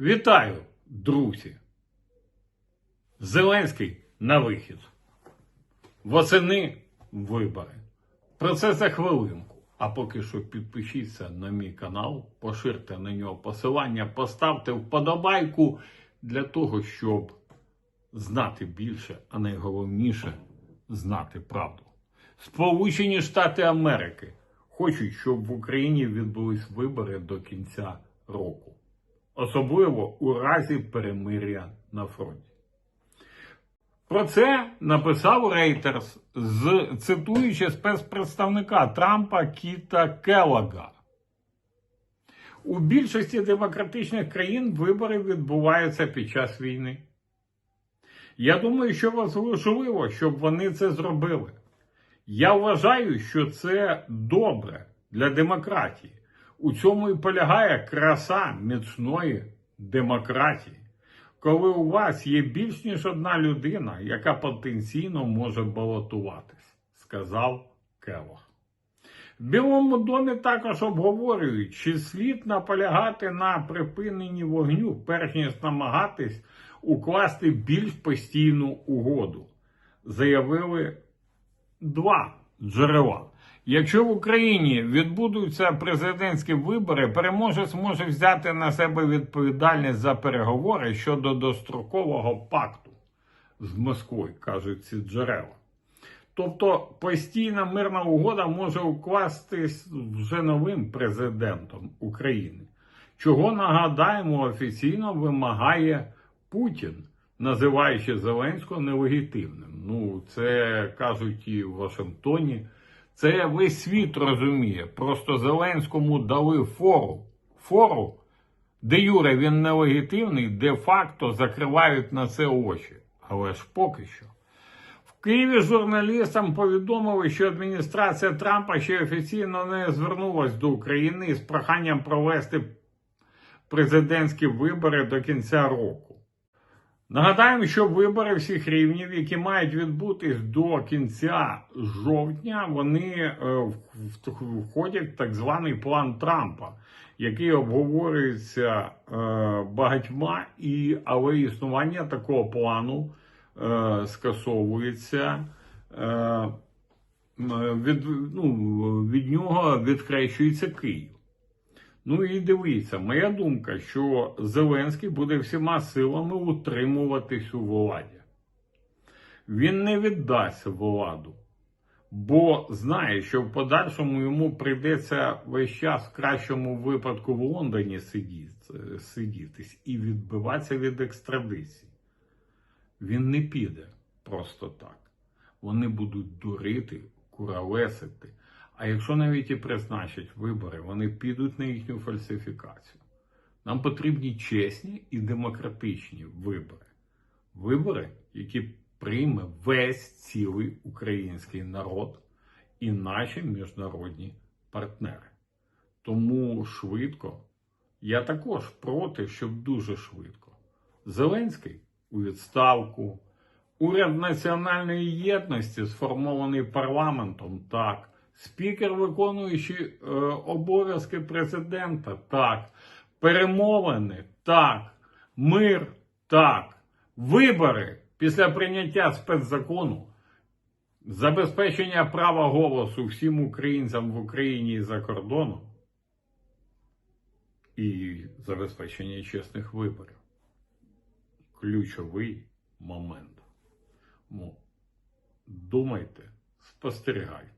Вітаю, друзі! Зеленський на вихід. Восени вибори. Про це за хвилинку. А поки що підпишіться на мій канал, поширте на нього посилання, поставте вподобайку для того, щоб знати більше, а найголовніше знати правду. Сполучені Штати Америки хочуть, щоб в Україні відбулись вибори до кінця року, особливо у разі перемир'я на фронті. Про це написав з, цитуючи спецпредставника Трампа Кіта Келлога. У більшості демократичних країн вибори відбуваються під час війни. Я думаю, що важливо, щоб вони це зробили. Я вважаю, що це добре для демократії. У цьому і полягає краса міцної демократії. Коли у вас є більш ніж одна людина, яка потенційно може балотуватись, сказав Келох. В Білому домі також обговорюють, чи слід наполягати на припиненні вогню, перш ніж намагатись укласти більш постійну угоду. Заявили два джерела. Якщо в Україні відбудуться президентські вибори, переможець може взяти на себе відповідальність за переговори щодо дострокового пакту з Москвою, кажуть ці джерела. Тобто постійна мирна угода може укластись вже новим президентом України, чого нагадаємо офіційно вимагає Путін, називаючи Зеленського нелегітимним. Ну, це кажуть і в Вашингтоні. Це весь світ розуміє. Просто Зеленському дали фору. Фору, де Юре він нелегітимний, де-факто закривають на це очі. Але ж поки що. В Києві журналістам повідомили, що адміністрація Трампа ще офіційно не звернулась до України з проханням провести президентські вибори до кінця року. Нагадаємо, що вибори всіх рівнів, які мають відбутись до кінця жовтня, вони е, входять в так званий план Трампа, який обговорюється е, багатьма, і але існування такого плану е, скасовується. Від, ну, від нього відхрещується Київ. Ну і дивіться, моя думка, що Зеленський буде всіма силами утримуватись у владі. Він не віддасть владу, бо знає, що в подальшому йому прийдеться весь час в кращому випадку в Лондоні сидіти, сидітись і відбиватися від екстрадиції. Він не піде просто так. Вони будуть дурити, куралесити. А якщо навіть і призначать вибори, вони підуть на їхню фальсифікацію. Нам потрібні чесні і демократичні вибори. Вибори, які прийме весь цілий український народ і наші міжнародні партнери. Тому швидко, я також проти, щоб дуже швидко. Зеленський у відставку, уряд національної єдності, сформований парламентом, так. Спікер, виконуючий е, обов'язки президента, так. Перемовини, так. Мир, так. Вибори після прийняття спецзакону, забезпечення права голосу всім українцям в Україні і за кордоном і забезпечення чесних виборів. Ключовий момент. Думайте, спостерігайте.